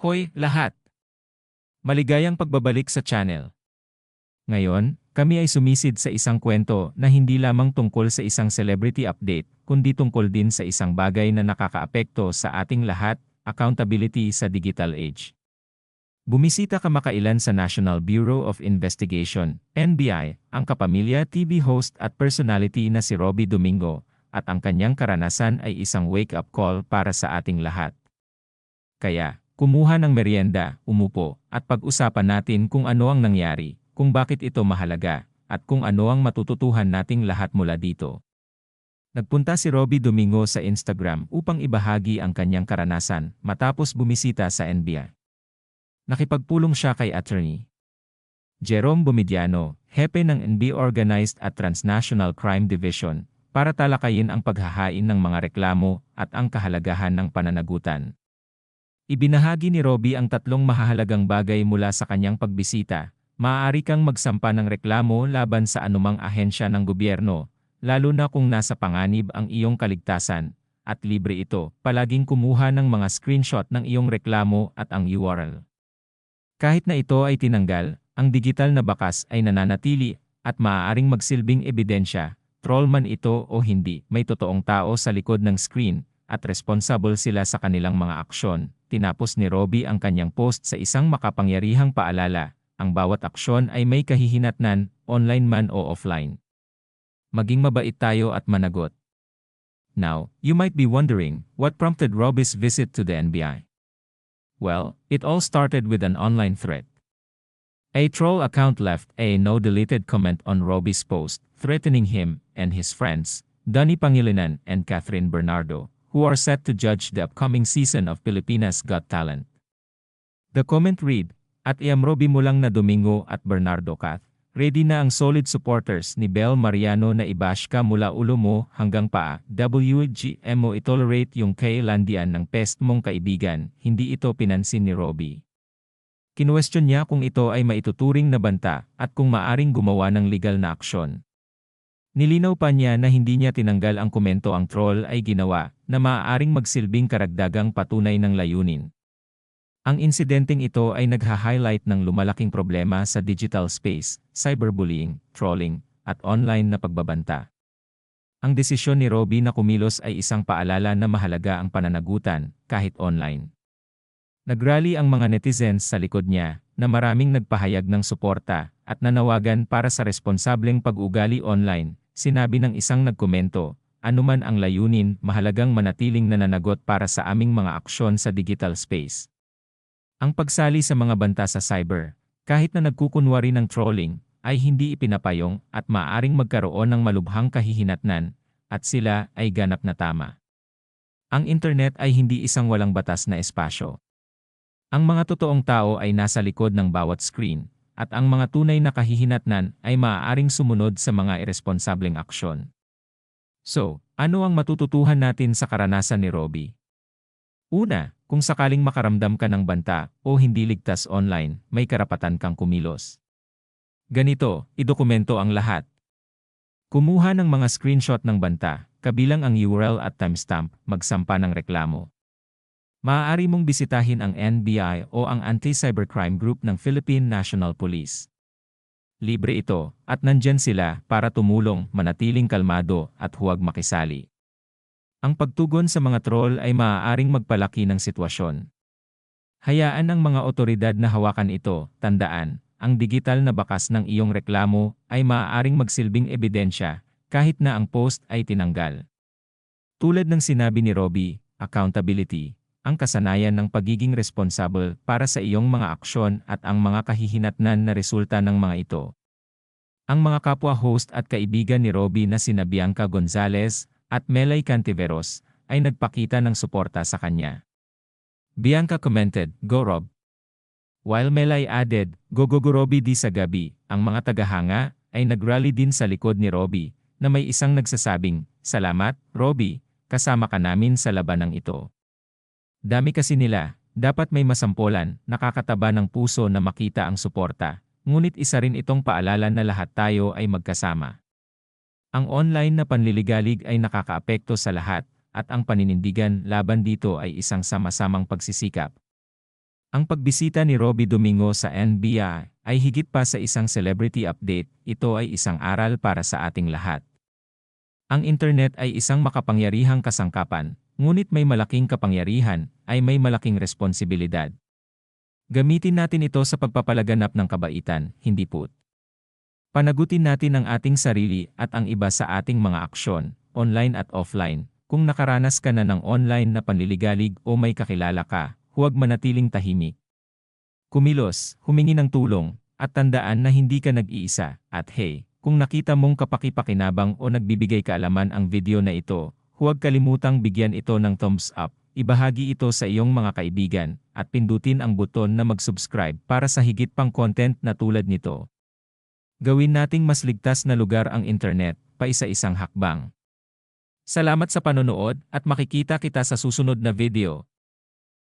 Hoy, lahat! Maligayang pagbabalik sa channel. Ngayon, kami ay sumisid sa isang kwento na hindi lamang tungkol sa isang celebrity update, kundi tungkol din sa isang bagay na nakakaapekto sa ating lahat, accountability sa digital age. Bumisita kamakailan sa National Bureau of Investigation, NBI, ang kapamilya TV host at personality na si Robbie Domingo, at ang kanyang karanasan ay isang wake-up call para sa ating lahat. Kaya, kumuha ng merienda, umupo, at pag-usapan natin kung ano ang nangyari, kung bakit ito mahalaga, at kung ano ang matututuhan nating lahat mula dito. Nagpunta si Robbie Domingo sa Instagram upang ibahagi ang kanyang karanasan matapos bumisita sa NBI. Nakipagpulong siya kay attorney. Jerome Bumidiano, hepe ng NB Organized at Transnational Crime Division, para talakayin ang paghahain ng mga reklamo at ang kahalagahan ng pananagutan. Ibinahagi ni Robbie ang tatlong mahahalagang bagay mula sa kanyang pagbisita. Maaari kang magsampa ng reklamo laban sa anumang ahensya ng gobyerno, lalo na kung nasa panganib ang iyong kaligtasan, at libre ito, palaging kumuha ng mga screenshot ng iyong reklamo at ang URL. Kahit na ito ay tinanggal, ang digital na bakas ay nananatili at maaaring magsilbing ebidensya, troll man ito o hindi, may totoong tao sa likod ng screen at responsible sila sa kanilang mga aksyon. Tinapos ni Robbie ang kanyang post sa isang makapangyarihang paalala, ang bawat aksyon ay may kahihinatnan, online man o offline. Maging mabait tayo at managot. Now, you might be wondering, what prompted Robbie's visit to the NBI? Well, it all started with an online threat. A troll account left a no-deleted comment on Robbie's post, threatening him and his friends, Donnie Pangilinan and Catherine Bernardo, who are set to judge the upcoming season of Pilipinas Got Talent. The comment read, At iam Robbie mo lang na Domingo at Bernardo Cath, ready na ang solid supporters ni Bel Mariano na ibash ka mula ulo mo hanggang paa, WGM mo itolerate yung kailandian ng pest mong kaibigan, hindi ito pinansin ni Robbie. Kinwestiyon niya kung ito ay maituturing na banta at kung maaring gumawa ng legal na aksyon. Nilinaw pa niya na hindi niya tinanggal ang komento ang troll ay ginawa na maaaring magsilbing karagdagang patunay ng layunin. Ang insidenteng ito ay nagha-highlight ng lumalaking problema sa digital space, cyberbullying, trolling, at online na pagbabanta. Ang desisyon ni Robbie na kumilos ay isang paalala na mahalaga ang pananagutan, kahit online. Nagrally ang mga netizens sa likod niya, na maraming nagpahayag ng suporta, at nanawagan para sa responsableng pag-ugali online, sinabi ng isang nagkomento, anuman ang layunin, mahalagang manatiling nananagot para sa aming mga aksyon sa digital space. Ang pagsali sa mga banta sa cyber, kahit na nagkukunwari ng trolling, ay hindi ipinapayong at maaaring magkaroon ng malubhang kahihinatnan, at sila ay ganap na tama. Ang internet ay hindi isang walang batas na espasyo. Ang mga totoong tao ay nasa likod ng bawat screen, at ang mga tunay na kahihinatnan ay maaaring sumunod sa mga irresponsableng aksyon. So, ano ang matututuhan natin sa karanasan ni Robbie? Una, kung sakaling makaramdam ka ng banta o hindi ligtas online, may karapatan kang kumilos. Ganito, idokumento ang lahat. Kumuha ng mga screenshot ng banta, kabilang ang URL at timestamp, magsampa ng reklamo. Maaari mong bisitahin ang NBI o ang Anti-Cybercrime Group ng Philippine National Police. Libre ito, at nandyan sila para tumulong, manatiling kalmado, at huwag makisali. Ang pagtugon sa mga troll ay maaaring magpalaki ng sitwasyon. Hayaan ang mga otoridad na hawakan ito, tandaan, ang digital na bakas ng iyong reklamo ay maaaring magsilbing ebidensya kahit na ang post ay tinanggal. Tulad ng sinabi ni Robbie, accountability, ang kasanayan ng pagiging responsible para sa iyong mga aksyon at ang mga kahihinatnan na resulta ng mga ito. Ang mga kapwa host at kaibigan ni Robbie na sina Bianca Gonzalez, at Melay Cantiveros ay nagpakita ng suporta sa kanya. Bianca commented, Go Rob. While Melay added, Go Go Go Robbie di sa gabi, ang mga tagahanga ay nagrally din sa likod ni Robbie na may isang nagsasabing, Salamat, Robbie, kasama ka namin sa labanang ito. Dami kasi nila, dapat may masampolan, nakakataba ng puso na makita ang suporta, ngunit isa rin itong paalala na lahat tayo ay magkasama. Ang online na panliligalig ay nakakaapekto sa lahat, at ang paninindigan laban dito ay isang sama-samang pagsisikap. Ang pagbisita ni Robbie Domingo sa NBI ay higit pa sa isang celebrity update, ito ay isang aral para sa ating lahat. Ang internet ay isang makapangyarihang kasangkapan, ngunit may malaking kapangyarihan, ay may malaking responsibilidad. Gamitin natin ito sa pagpapalaganap ng kabaitan, hindi put. Panagutin natin ang ating sarili at ang iba sa ating mga aksyon, online at offline. Kung nakaranas ka na ng online na panliligalig o may kakilala ka, huwag manatiling tahimik. Kumilos, humingi ng tulong, at tandaan na hindi ka nag-iisa. At hey, kung nakita mong kapakipakinabang o nagbibigay kaalaman ang video na ito, huwag kalimutang bigyan ito ng thumbs up, ibahagi ito sa iyong mga kaibigan, at pindutin ang buton na mag-subscribe para sa higit pang content na tulad nito. Gawin nating mas ligtas na lugar ang internet, paisa-isang hakbang. Salamat sa panonood at makikita kita sa susunod na video.